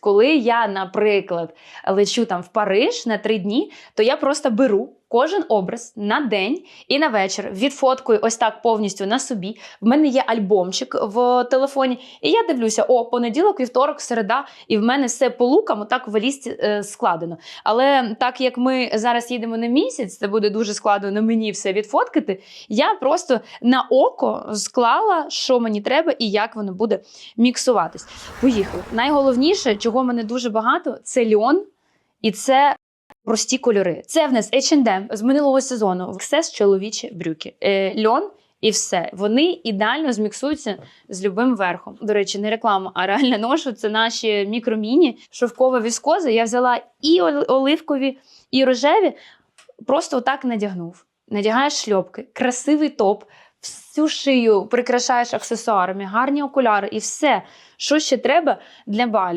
Коли я, наприклад, лечу там в Париж на три дні, то я просто беру кожен образ на день і на вечір, відфоткую ось так повністю на собі. В мене є альбомчик в телефоні, і я дивлюся: о, понеділок, вівторок, середа, і в мене все по лукам отак в валізці е, складено. Але так як ми зараз їдемо на місяць, це буде дуже складно мені все відфоткати. Я просто на око склала, що мені треба і як воно буде міксуватись. Поїхали. Найголовніше, чого мене дуже багато, це льон і це. Прості кольори. Це в нас H&M з минулого сезону. Все з чоловічі брюки. Е, льон і все. Вони ідеально зміксуються з любим верхом. До речі, не реклама, а реальна ношу. Це наші мікроміні, шовкова віскоза. Я взяла і оливкові, і рожеві. Просто отак надягнув. Надягаєш шльопки, красивий топ, всю шию прикрашаєш аксесуарами, гарні окуляри і все, що ще треба для балі.